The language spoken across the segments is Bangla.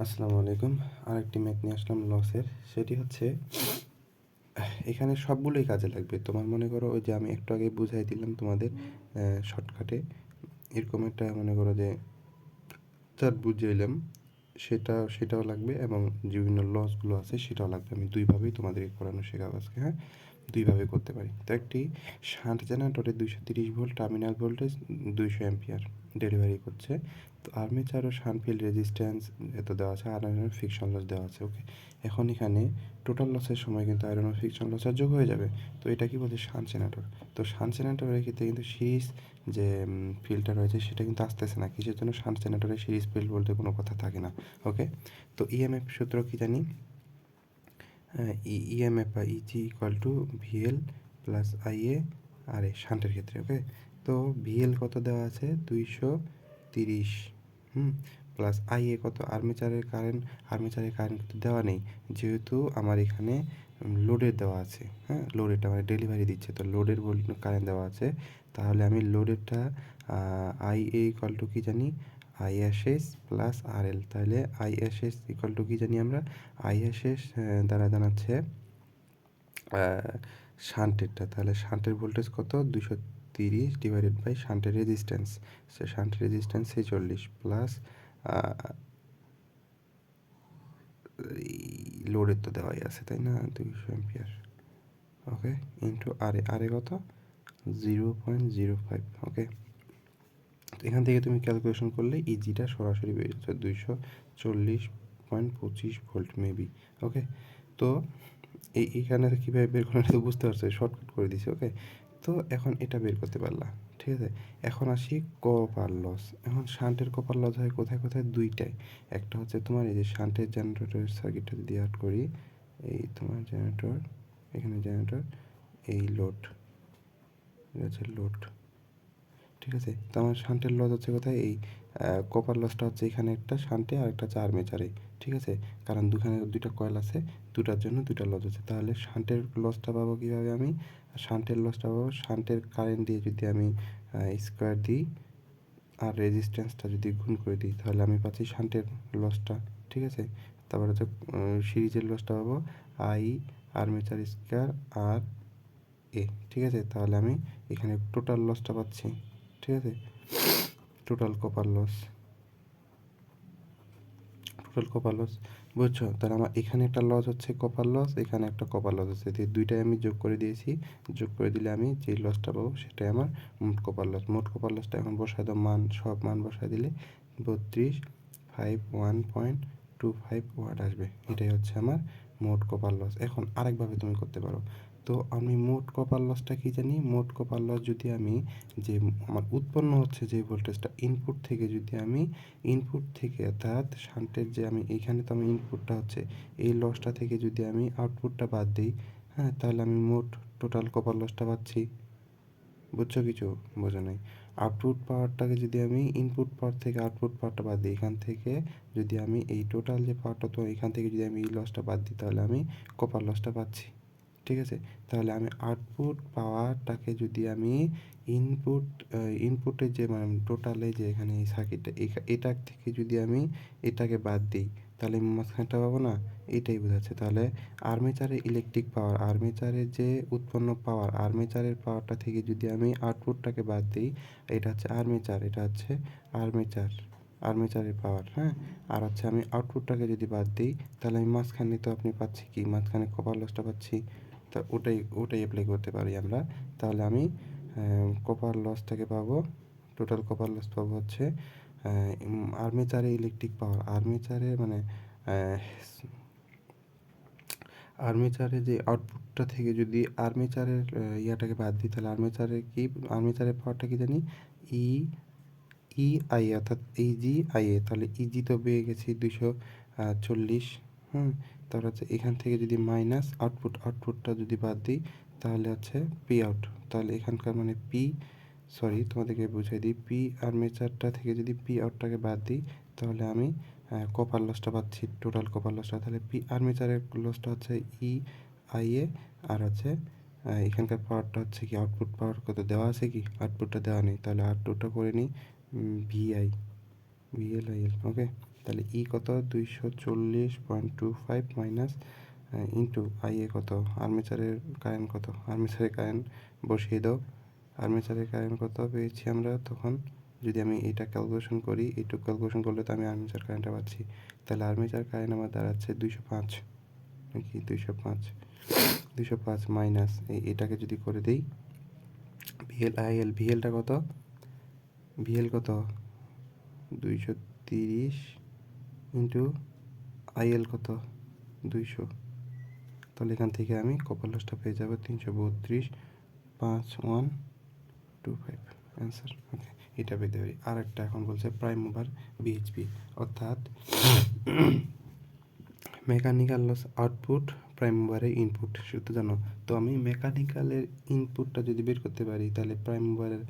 আসসালামু আলাইকুম। আরেকটি ম্যাথ নিয়ে আসলাম লসের। সেটি হচ্ছে, এখানে সবগুলোই কাজে লাগবে। তোমার মনে করো ওই যে আমি একটু আগে বুঝাই দিলাম তোমাদের শর্টকাটে। এরকম একটা মনে করো যে চার বুঝাইলাম, সেটা, সেটাও লাগবে এবং বিভিন্ন লসগুলো আছে, সেটাও লাগবে। আমি দুইভাবেই তোমাদেরকে করানো শেখাবো আজকে হ্যাঁ? দুইভাবে করতে পারি। তো একটি শান্ট জেনারেটরে দুইশো তিরিশ ভোল্ট, টার্মিনাল ভোল্টেজ দুইশো অ্যাম্পিয়ার ডেলিভারি করছে। তো আর্মেচার ও শানফিল্ড রেজিস্ট্যান্স এত দেওয়া আছে আয়রনের ফিকশন লস দেওয়া আছে, ওকে? এখন এখানে টোটাল লসের সময় কিন্তু আয়রন ও ফিকশন লসের যোগ হয়ে যাবে। তো এটা কি বলছে? Shunt generator. তো শান জেনারেটরের ক্ষেত্রে কিন্তু সিরিজ যে ফিল্ডটা রয়েছে সেটা কিন্তু আসতেছে না। কিসের জন্য? শান জেনারেটরের সিরিজ ফিল্ড বলতে কোনো কথা থাকে না, ওকে? তো ইএমএফ সূত্র কি জানি? ইএমএফ বা E G equal to VL plus IA R A শান্টের ক্ষেত্রে ওকে তো ভিএল কত দেওয়া আছে? দুইশো তিরিশ, হুম? প্লাস আইএ কত? আর্মেচারের কারেন্ট আর্মেচারের কারেন্ট কিন্তু দেওয়া নেই। যেহেতু আমার এখানে লোডের দেওয়া আছে হ্যাঁ? লোডেরটা মানে ডেলিভারি দিচ্ছে, তো লোডের কারেন্ট দেওয়া আছে। তাহলে আমি লোডেরটা আই এ ইকুয়াল টু কী জানি? আইএসএস প্লাস আর এল তাহলে আইএসএস ইকুয়াল টু কী জানি আমরা? আইএসএস দ্বারা জানাচ্ছে শান্টেরটা তাহলে শান্টের ভোল্টেজ কত? দুশো তিরিশ ডিভাইডেড বাই শান্টের রেজিস্ট্যান্স সে শান্টের রেজিস্ট্যান্স ছেচল্লিশ প্লাস লোডের তো দেওয়াই আছে, তাই না? দুইশো এম্পিয়ার ওকে ইন্টু আরে আরে কত? Zero point zero five okay এখান থেকে তুমি ক্যালকুলেশন করলে ইজিটা সরাসরি বেরিয়ে যাচ্ছে দুইশো চল্লিশ পয়েন্ট পঁচিশ ভোল্ট মেবি ওকে তো এই, এখানে কীভাবে বের করে তো বুঝতে পারছ শর্টকাট করে দিছি ওকে তো এখন এটা বের করতে পারলা, ঠিক আছে? এখন আসি কপার লস এখন শান্টের কপার লস হয় কোথায় কোথায়? দুইটাই একটা হচ্ছে তোমার এই যে শান্টের জেনারেটরের সার্কিটটা যদি অ্যাড করি, এই তোমার জেনারেটর এখানে জেনারেটর এই লোড এটা হচ্ছে লোড ঠিক আছে? তো আমার শান্টের লস হচ্ছে কোথায়? এই কপার লসটা হচ্ছে এখানে একটা শান্টে আর একটা হচ্ছে আর্মেচারে ঠিক আছে? কারণ দুখানে দুইটা কয়েল আছে, দুটার জন্য দুটা লস আছে তাহলে শান্টের লসটা পাবো কীভাবে আমি? শান্টের লসটা পাবো শান্টের কারেন্ট দিয়ে যদি আমি স্কোয়ার দিই আর রেজিস্ট্যান্সটা যদি গুণ করে দিই, তাহলে আমি পাচ্ছি শান্টের লসটা ঠিক আছে? তারপর হচ্ছে সিরিজের লসটা পাবো I armature square R A ঠিক আছে? তাহলে আমি এখানে টোটাল লসটা পাচ্ছি। ঠিক আছে? Total copper loss total copper loss বুঝছ? তাহলে আমার এখানে একটা লস হচ্ছে কপার লস এখানে একটা কপার লস হচ্ছে। দিয়ে দুইটাই আমি যোগ করে দিয়েছি, যোগ করে দিলে আমি যেই লসটা পাবো সেটাই আমার মোট কপার লস মোট কপার লসটা এখন বসায় দাও, মান, সব মান বসায় দিলে বত্রিশ five one point two five watt আসবে। এটাই হচ্ছে আমার মোট কপার লস এখন আরেকভাবে তুমি করতে পারো। তো আমি মোট কপার লসটা কী জানি? মোট কপার লস যদি আমি যে আমার উৎপন্ন হচ্ছে যে ভোল্টেজটা ইনপুট থেকে যদি আমি ইনপুট থেকে অর্থাৎ শান্টের যে আমি এইখানে তো আমি ইনপুটটা হচ্ছে, এই লসটা থেকে যদি আমি আউটপুটটা বাদ দিই হ্যাঁ তাহলে আমি মোট টোটাল কপার লসটা পাচ্ছি। বুঝছ কিছু? বোঝো নাই। আউটপুট পাওয়ারটাকে যদি আমি ইনপুট পাওয়ার থেকে আউটপুট পাওয়ারটা বাদ দিই, এখান থেকে যদি আমি এই টোটাল যে পাওয়ারটা তো এখান থেকে যদি আমি এই লসটা বাদ দিই, তাহলে আমি কপার লসটা পাচ্ছি। ঠিক আছে? তাহলে আমি আউটপুট পাওয়ারটাকে যদি আমি ইনপুট ইনপুটের যে মানে টোটালে যে এখানে এই সার্কিটটা এটা থেকে যদি আমি এটাকে বাদ দিই, তাহলে মাঝখানটা পাবো না? এটাই বোঝাচ্ছে। তাহলে আর্মেচারের ইলেকট্রিক পাওয়ার আর্মেচারের যে উৎপন্ন পাওয়ার আর্মেচারের পাওয়ারটা থেকে যদি আমি আউটপুটটাকে বাদ দিই, এটা হচ্ছে আর্মেচার এটা হচ্ছে আর্মেচার আর্মেচারের পাওয়ার হ্যাঁ? আর হচ্ছে আমি আউটপুটটাকে যদি বাদ দিই, তাহলে আমি মাঝখানে তো আপনি পাচ্ছি কি? মাঝখানে কপার লসটা পাচ্ছি। তা ওটাই ওটাই অ্যাপ্লাই করতে পারি আমরা। তাহলে আমি কপার লসটাকে পাবো টোটাল কপার লস পাবো হচ্ছে আর্মেচারে ইলেকট্রিক পাওয়ার আর্মেচারে মানে আর্মেচারে যে আউটপুটটা থেকে যদি আর্মেচারের ইয়াটাকে বাদ দিই, তাহলে আর্মেচারের কি আর্মেচারের পাওয়ারটা কি জানি? ই ই আই অর্থাৎ ইজি আই এ তাহলে ইজি তো পেয়ে গেছি দুশো চল্লিশ। হুম তারপর হচ্ছে এখান থেকে যদি মাইনাস আউটপুট আউটপুটটা যদি বাদ দিই, তাহলে হচ্ছে পি আউট তাহলে এখানকার মানে পি সরি তোমাদেরকে বুঝিয়ে দিই পি আর্মেচারটা থেকে যদি পি আউটটাকে বাদ দিই, তাহলে আমি কপার লসটা পাচ্ছি টোটাল কপার লসটা তাহলে পি আর্মেচারের লসটা হচ্ছে ই আই এ আর হচ্ছে এখানকার পাওয়ারটা হচ্ছে কি আউটপুট পাওয়ার কত দেওয়া আছে কি? আউটপুটটা দেওয়া নেই। তাহলে আউটপুটটা করে নিই VI VL I L okay তাহলে ই কত? দুইশো চল্লিশ point two five minus into I A কত? আর্মেচারের কারেন্ট কত? আর্মেচারের কারেন্ট বসিয়ে দাও। আর্মেচারের কারেন্ট কত পেয়েছি আমরা তখন? যদি আমি এটা ক্যালকুলেশন করি, এইটুকু ক্যালকুলেশন করলে তো আমি আর্মেচার কারেন্টটা পাচ্ছি। তাহলে আর্মেচার কারেন্ট আমার দাঁড়াচ্ছে দুইশো পাঁচ। নাকি দুইশো পাঁচ? দুইশো পাঁচ মাইনাস এই এটাকে যদি করে দিই ভিএল আইএল ভিএলটা কত? ভিএল কত? দুইশো তিরিশ ইন্টু আইএল কত? দুইশো। তাহলে এখান থেকে আমি কপার লসটা পেয়ে যাব তিনশো বত্রিশ পাঁচ one two five. Answer okay এটা পেতে পারি। আর একটা এখন বলছে প্রাইম মুভার বিএইচপি অর্থাৎ মেকানিক্যাল লস আউটপুট প্রাইম মুভারের ইনপুট সেটা জানো, তো আমি মেকানিক্যালের ইনপুটটা যদি বের করতে পারি, তাহলে প্রাইম মুভারের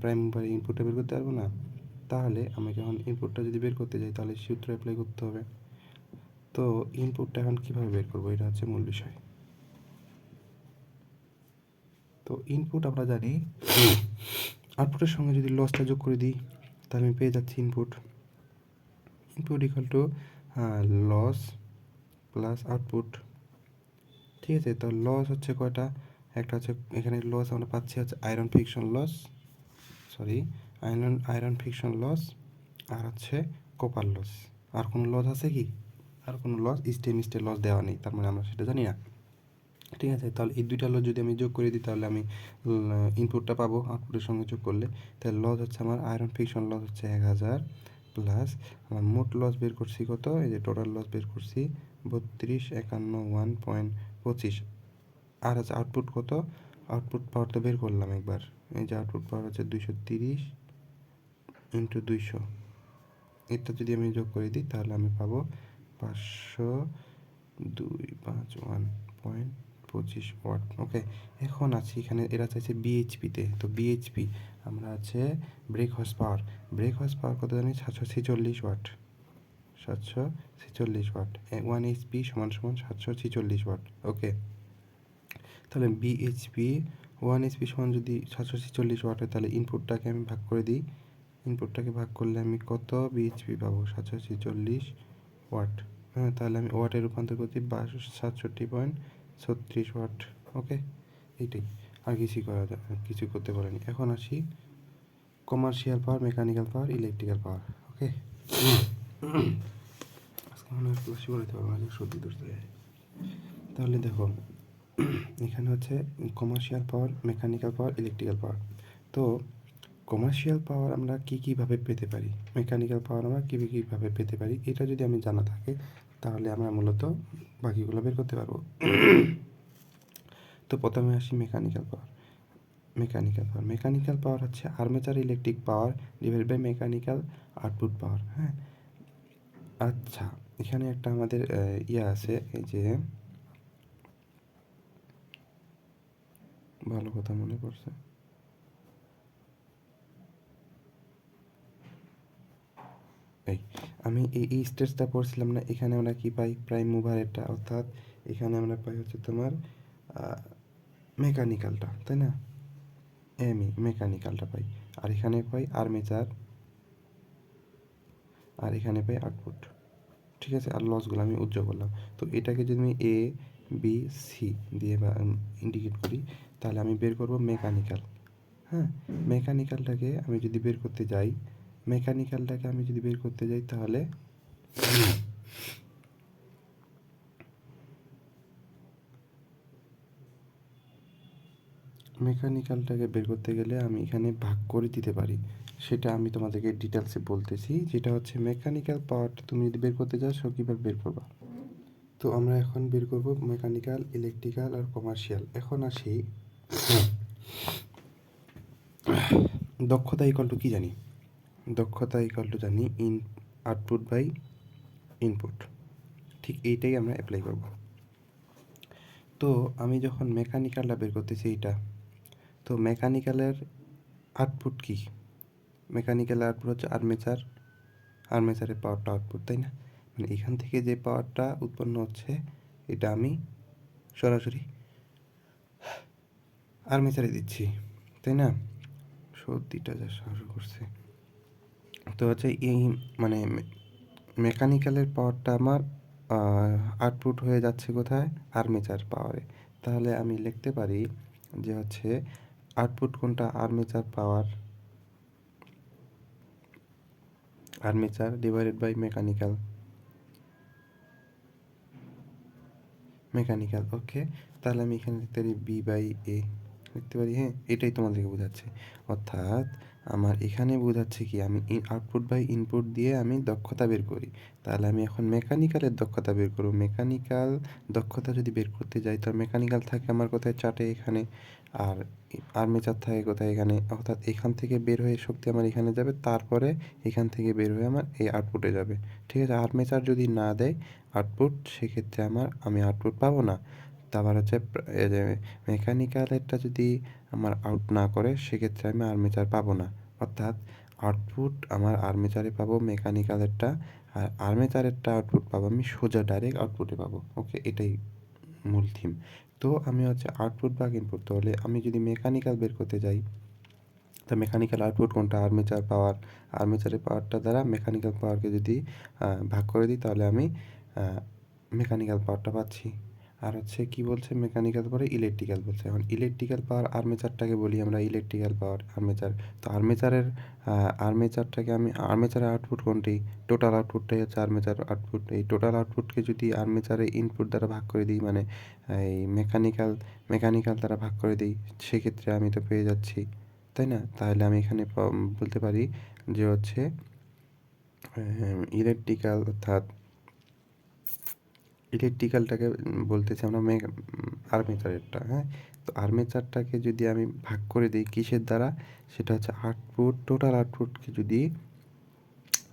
প্রাইম মুভারের ইনপুটটা বের করতে পারব না? তাহলে আমি যখন ইনপুটটা যদি বের করতে যাই, তাহলে সূত্র অ্যাপ্লাই করতে হবে। তো ইনপুটটা এখন কীভাবে বের করব? এটা হচ্ছে মূল বিষয়। তো ইনপুট আমরা জানি আউটপুটের সঙ্গে যদি লসটা যোগ করে দিই, তাহলে আমি পেয়ে যাচ্ছি input input equal to loss plus output ঠিক আছে? তো লস হচ্ছে কয়টা? একটা হচ্ছে, এখানে লস আমরা পাচ্ছি হচ্ছে iron friction loss sorry iron iron friction loss, আর হচ্ছে কপার লস। আর কোনো লস আছে কি? আর কোনো লস স্টে লস দেওয়া নেই, তার মানে আমরা সেটা জানি না। ঠিক আছে, তাহলে এই দুইটা লস যদি আমি যোগ করে দিই, তাহলে আমি ইনপুটটা পাবো আউটপুটের সঙ্গে যোগ করলে। তাহলে লস হচ্ছে আমার, আয়রন ফিকশন লস হচ্ছে এক হাজার প্লাস আমার মোট লস বের করছি কত? এই যে টোটাল লস বের করছি বত্রিশ, একান্ন ওয়ান পয়েন্ট পঁচিশ। আর হচ্ছে আউটপুট কত? আউটপুট পাওয়ার তো বের করলাম একবার। এই যে আউটপুট পাওয়ার হচ্ছে দুইশো তিরিশ ইন্টু দুইশো। এটা যদি আমি যোগ করে দিই, তাহলে আমি পাবো পাঁচশো দুই পাঁচ ওয়ান পয়েন্ট পঁচিশ ওয়াট। ওকে, এখন আছি এখানে, এরা চাইছে বিএইচপিতে তো। বিএইচপি আমরা আছে brake horse power brake horse power কত জানি? সাতশো ছেচল্লিশ ওয়াট। সাতশো ছেচল্লিশ ওয়াট। ওয়ান এইচপি সমান সমান সাতশো ছেচল্লিশ ওয়াট। ওকে, তাহলে বিএইচপি ওয়ান এইচপি সমান যদি সাতশো ছেচল্লিশ ওয়াট হয়, তাহলে ইনপুটটাকে আমি ভাগ করে দিই। ইনপুটটাকে ভাগ করলে আমি কত বিএইচপি পাবো? সাতশো ছেচল্লিশ ওয়াট। হ্যাঁ তাহলে আমি ওয়াটে রূপান্তর করছি সাতষট্টি পয়েন্ট ছত্রিশ ওয়াট, ওকে? এইটাই। আর কিছুই করা যায় কিছু করতে পারেনি। এখন আসি commercial power mechanical power electrical power okay? সর্দি তাহলে দেখো, এখানে হচ্ছে commercial power mechanical power electrical power তো কমার্শিয়াল পাওয়ার আমরা কী কীভাবে পেতে পারি? মেকানিক্যাল পাওয়ার আমরা কী কীভাবে পেতে পারি? এটা যদি আমি জানা থাকে, তাহলে আমরা মূলত বাকিগুলো বের করতে পারব। তো প্রথমে আসি mechanical power mechanical power mechanical power হচ্ছে armature electric power divide by mechanical output power হ্যাঁ? আচ্ছা এখানে একটা আমাদের ইয়ে আছে, এই যে, ভালো কথা মনে পড়ছে এই আমি এই এই স্টেজটা পড়ছিলাম না, এখানে আমরা কি পাই? প্রাইম মুভারেরটা অর্থাৎ এখানে আমরা পাই হচ্ছে তোমার মেকানিক্যালটা তাই না? এমই মেকানিক্যালটা পাই। আর এখানে পাই আর্মেচার আর এখানে পাই আউটপুট ঠিক আছে? আর লসগুলো আমি উজ্জ্বল করলাম। তো এটাকে যদি আমি এ বি সি দিয়ে বা ইন্ডিকেট করি, তাহলে আমি বের করব মেকানিক্যাল হ্যাঁ? মেকানিক্যালটাকে আমি যদি বের করতে যাই মেকানিক্যালটাকে আমি যদি বের করতে যাই তাহলে মেকানিক্যালটাকে বের করতে গেলে আমি এখানে ভাগ করে দিতে পারি। সেটা আমি তোমাদেরকে ডিটেলসে বলতেছি। যেটা হচ্ছে মেকানিক্যাল পাওয়ারটা তুমি যদি বের করতে যাও সে কীভাবে বের করবা? তো আমরা এখন বের করব মেকানিক্যাল, ইলেকট্রিক্যাল আর কমার্শিয়াল। এখন আসি, দক্ষতা ইকাল টু কী জানি? দক্ষতা ইকাল টু জানি ইন আউটপুট বাই ইনপুট ঠিক এইটাই আমরা অ্যাপ্লাই করব। তো আমি যখন মেকানিক্যালটা বের করতেছি এইটা, তো মেকানিক্যালের আউটপুট কী? মেকানিক্যাল আউটপুট হচ্ছে আর্মেচার আর্মেচারের পাওয়ারটা আউটপুট তাই না? মানে এখান থেকে যে পাওয়ারটা উৎপন্ন হচ্ছে, এটা আমি সরাসরি আর্মেচারে দিচ্ছি, তাই না? সর্দিটা যা শুরু করছে। তো হচ্ছে এই মানে মেকানিক্যালের পাওয়ারটা আমার আউটপুট হয়ে যাচ্ছে কোথায়? আর্মেচার পাওয়ারে তাহলে আমি লিখতে পারি যে হচ্ছে আউটপুট কোনটা? Armature power armature divided by mechanical mechanical okay তাহলে আমি এখানে লিখতে পারি বি বাই এ লিখতে পারি হ্যাঁ? এটাই তোমাদেরকে বোঝাচ্ছে। অর্থাৎ আমার এখানে বোঝাচ্ছে কি, আমি আউটপুট বাই ইনপুট দিয়ে আমি দক্ষতা বের করি। তাহলে আমি এখন মেকানিক্যালের দক্ষতা বের করব। মেকানিক্যাল দক্ষতা যদি বের করতে যাই, তো মেকানিক্যাল থাকে আমার কোথায়? চাটে এখানে। আর আর্মেচার থাকে কোথায়? এখানে। অর্থাৎ এখান থেকে বের হয়ে শক্তি আমার এখানে যাবে, তারপরে এখান থেকে বের হয়ে আমার এই আউটপুটে যাবে। ঠিক আছে? আর্মেচার যদি না দেয় আউটপুট সেক্ষেত্রে আমার, আমি আউটপুট পাবো না। তারপর হচ্ছে এই যে মেকানিক্যালেরটা যদি আমার আউট না করে, সেক্ষেত্রে আমি আর্মেচার পাবো না। অর্থাৎ আউটপুট আমার আর্মেচারে পাবো মেকানিক্যালেরটা আর আর্মেচারেরটা আউটপুট পাবো আমি, সোজা ডাইরেক্ট আউটপুটে পাবো। ওকে এটাই মূল থিম তো আমি হচ্ছে আউটপুট বা ইনপুট তাহলে আমি যদি মেকানিক্যাল বের করতে যাই, তো মেকানিক্যাল আউটপুট কোনটা? আর্মেচার পাওয়ার আর্মেচারের পাওয়ারটা দ্বারা মেকানিক্যাল পাওয়ারকে যদি ভাগ করে দিই, তাহলে আমি মেকানিক্যাল পাওয়ারটা পাচ্ছি। আর হচ্ছে কি বলছে? মেকানিক্যাল পরে ইলেকট্রিক্যাল বলছে। এখন ইলেকট্রিক্যাল পাওয়ার আর্মেচারটাকে বলি আমরা ইলেকট্রিক্যাল পাওয়ার আর্মেচার তো আর্মেচারের আর্মেচারটাকে আমি আর্মেচারের আউটপুট কোনটি? টোটাল আউটপুটটাই হচ্ছে আর্মেচার আউটপুট এই টোটাল আউটপুটকে যদি আর্মেচারের ইনপুট দ্বারা ভাগ করে দিই মানে এই মেকানিক্যাল মেকানিক্যাল দ্বারা ভাগ করে দিই, সেক্ষেত্রে আমি তো পেয়ে যাচ্ছি। তাই না? তাহলে আমি এখানে বলতে পারি যে হচ্ছে ইলেকট্রিক্যাল অর্থাৎ ইলেকট্রিক্যালটাকে বলতেছি আমরা মে আর্মেচারেরটা হ্যাঁ? তো আর্মেচারটাকে যদি আমি ভাগ করে দিই কিসের দ্বারা? সেটা হচ্ছে আউটপুট টোটাল আউটপুটকে যদি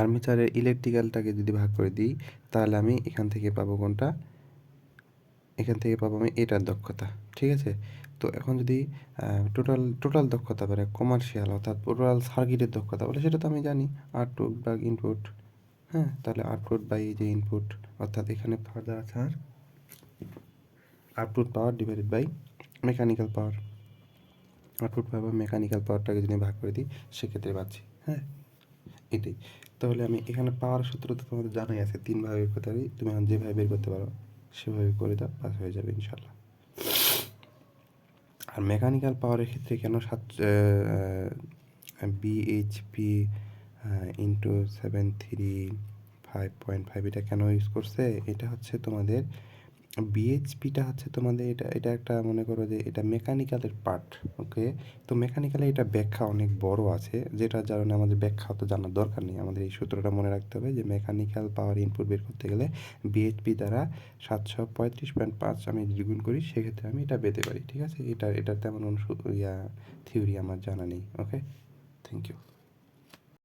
আর্মেচারের ইলেকট্রিক্যালটাকে যদি ভাগ করে দিই, তাহলে আমি এখান থেকে পাবো কোনটা? এখান থেকে পাবো আমি এটার দক্ষতা, ঠিক আছে? তো এখন যদি টোটাল টোটাল দক্ষতা বলে কমার্শিয়াল অর্থাৎ টোটাল সার্কিটের দক্ষতা বলে, সেটা তো আমি জানি আউটপুট বা ইনপুট হ্যাঁ। তাহলে আউটপুট বাই যে ইনপুট অর্থাৎ এখানে ফার্দার আছে আর output power divided by mechanical power output power বা মেকানিক্যাল পাওয়ারটাকে যদি ভাগ করে দিই, সেক্ষেত্রে পাচ্ছি। হ্যাঁ এটাই। তাহলে আমি এখানে পাওয়ার সূত্র তো তোমাদের জানাই আছে তিনভাবে বের করতে পারি। তুমি এখন যেভাবে বের করতে পারো, সেভাবে করে দাও, পাস হয়ে যাবে ইনশাল্লাহ আর মেকানিক্যাল পাওয়ারের ক্ষেত্রে কেন সাত BHP into seven three five point five এটা কেন ইউজ করছে? এটা হচ্ছে তোমাদের বিএইচপিটা হচ্ছে তোমাদের এটা এটা একটা মনে করো যে এটা মেকানিক্যালের পার্ট ওকে তো মেকানিক্যালে এটা ব্যাখ্যা অনেক বড় আছে, যেটার কারণে আমাদের ব্যাখ্যা তো জানার দরকার নেই। আমাদের এই সূত্রটা মনে রাখতে হবে যে মেকানিক্যাল পাওয়ার ইনপুট বের করতে গেলে বিএইচপি দ্বারা সাতশো পঁয়ত্রিশ পয়েন্ট পাঁচ আমি দ্বিগুণ করি, সেক্ষেত্রে আমি এটা পেতে পারি, ঠিক আছে? এটা, এটার তেমন ইয়া থিওরি আমার জানা নেই ওকে থ্যাংক ইউ